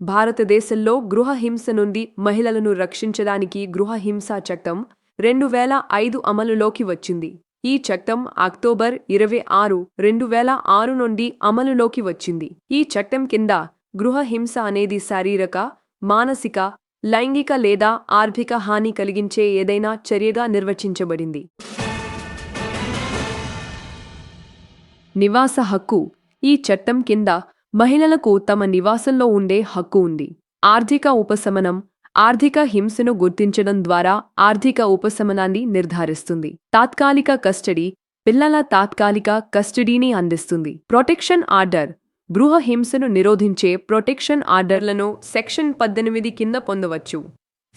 భారతదేశంలో గృహ హింస నుండి మహిళలను రక్షించడానికి గృహహింస చట్టం రెండు వేల ఐదు అమలులోకి వచ్చింది. ఈ చట్టం అక్టోబర్ ఇరవై ఆరు రెండు వేల ఆరు నుండి అమలులోకి వచ్చింది. ఈ చట్టం కింద గృహ హింస అనేది శారీరక మానసిక లైంగిక లేదా ఆర్థిక హాని కలిగించే ఏదైనా చర్యగా నిర్వచించబడింది. నివాస హక్కు. ఈ చట్టం కింద మహిళలకు తమ నివాసంలో ఉండే హక్కు ఉంది. ఆర్థిక ఉపశమనం ఆర్థిక హింసను గుర్తించడం ద్వారా ఆర్థిక ఉపశమనాన్ని నిర్ధారిస్తుంది. తాత్కాలిక కస్టడీ పిల్లల తాత్కాలిక కస్టడీని అందిస్తుంది. ప్రొటెక్షన్ ఆర్డర్ గృహ హింసను నిరోధించే ప్రొటెక్షన్ ఆర్డర్లను సెక్షన్ పద్దెనిమిది కింద పొందవచ్చు.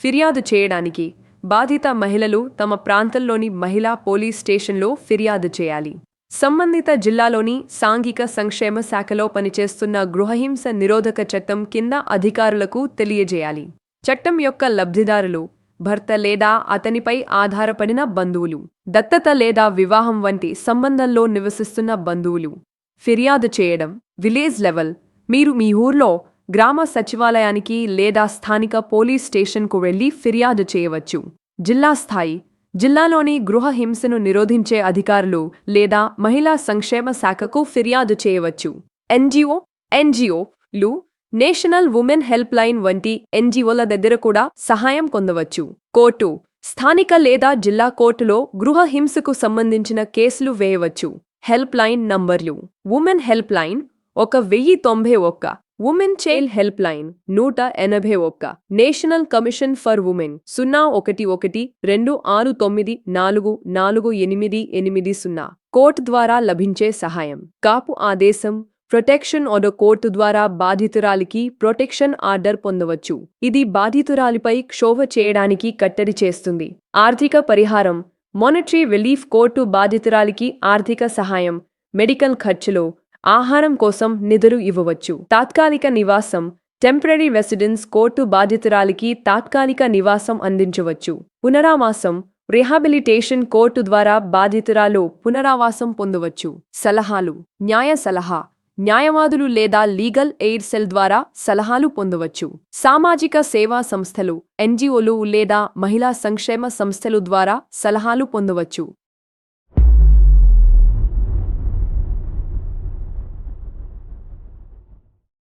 ఫిర్యాదు చేయడానికి బాధిత మహిళలు తమ ప్రాంతంలోని మహిళా పోలీస్ స్టేషన్లో ఫిర్యాదు చేయాలి. సంబంధిత జిల్లాలోని సాంఘిక సంక్షేమ శాఖలో పనిచేస్తున్న గృహహింస నిరోధక చట్టం కింద అధికారులకు తెలియజేయాలి. చట్టం యొక్క లబ్ధిదారులు భర్త లేదా అతనిపై ఆధారపడిన బంధువులు దత్తత లేదా వివాహం వంటి సంబంధంలో నివసిస్తున్న బంధువులు. ఫిర్యాదు చేయడం విలేజ్ లెవెల్ మీరు మీ ఊర్లో గ్రామ సచివాలయానికి లేదా స్థానిక పోలీస్ స్టేషన్కు వెళ్ళి ఫిర్యాదు చేయవచ్చు. జిల్లా స్థాయి జిల్లాలోని గృహ హింసను నిరోధించే అధికారులు లేదా మహిళా సంక్షేమ శాఖకు ఫిర్యాదు చేయవచ్చు. ఎన్జిఓ ఎన్జిఓలు నేషనల్ ఉమెన్ హెల్ప్ లైన్ వంటి ఎన్జిఓల దగ్గర కూడా సహాయం పొందవచ్చు. కోర్టు స్థానిక లేదా జిల్లా కోర్టులో గృహ హింసకు సంబంధించిన కేసులు వేయవచ్చు. హెల్ప్ లైన్ నంబర్లు ఉమెన్ హెల్ప్ లైన్ ఒక వెయ్యి తొంభై ఒక్క ఉమెన్ చైల్డ్ హెల్ప్ లైన్ నూట ఎనభై ఒక్క. నేషనల్ కమిషన్ ఫర్ ఉమెన్ సున్నా ఒకటి ఒకటి రెండు ఆరు తొమ్మిది నాలుగు నాలుగు ఎనిమిది ఎనిమిది సున్నా. కోర్టు ద్వారా లభించే సహాయం. కాపు ఆదేశం ప్రొటెక్షన్ ఆర్డర్ కోర్టు ద్వారా బాధితురాలికి ప్రొటెక్షన్ ఆర్డర్ పొందవచ్చు. ఇది బాధితురాలిపై క్షోభ చేయడానికి కట్టడి చేస్తుంది. ఆర్థిక పరిహారం మానిటరీ రిలీఫ్ కోర్టు బాధితురాలికి ఆర్థిక సహాయం మెడికల్ ఖర్చులో ఆహారం కోసం నిధులు ఇవ్వవచ్చు. తాత్కాలిక నివాసం టెంపరీ రెసిడెన్స్ కోర్టు బాధితురాలికి తాత్కాలిక నివాసం అందించవచ్చు. పునరావాసం రిహాబిలిటేషన్ కోర్టు ద్వారా బాధితురాలు పునరావాసం పొందవచ్చు. సలహాలు న్యాయ సలహా న్యాయవాదులు లేదా లీగల్ ఎయిడ్ సెల్ ద్వారా సలహాలు పొందవచ్చు. సామాజిక సేవా సంస్థలు ఎన్జిఓలు లేదా మహిళా సంక్షేమ సంస్థలు ద్వారా సలహాలు పొందవచ్చు.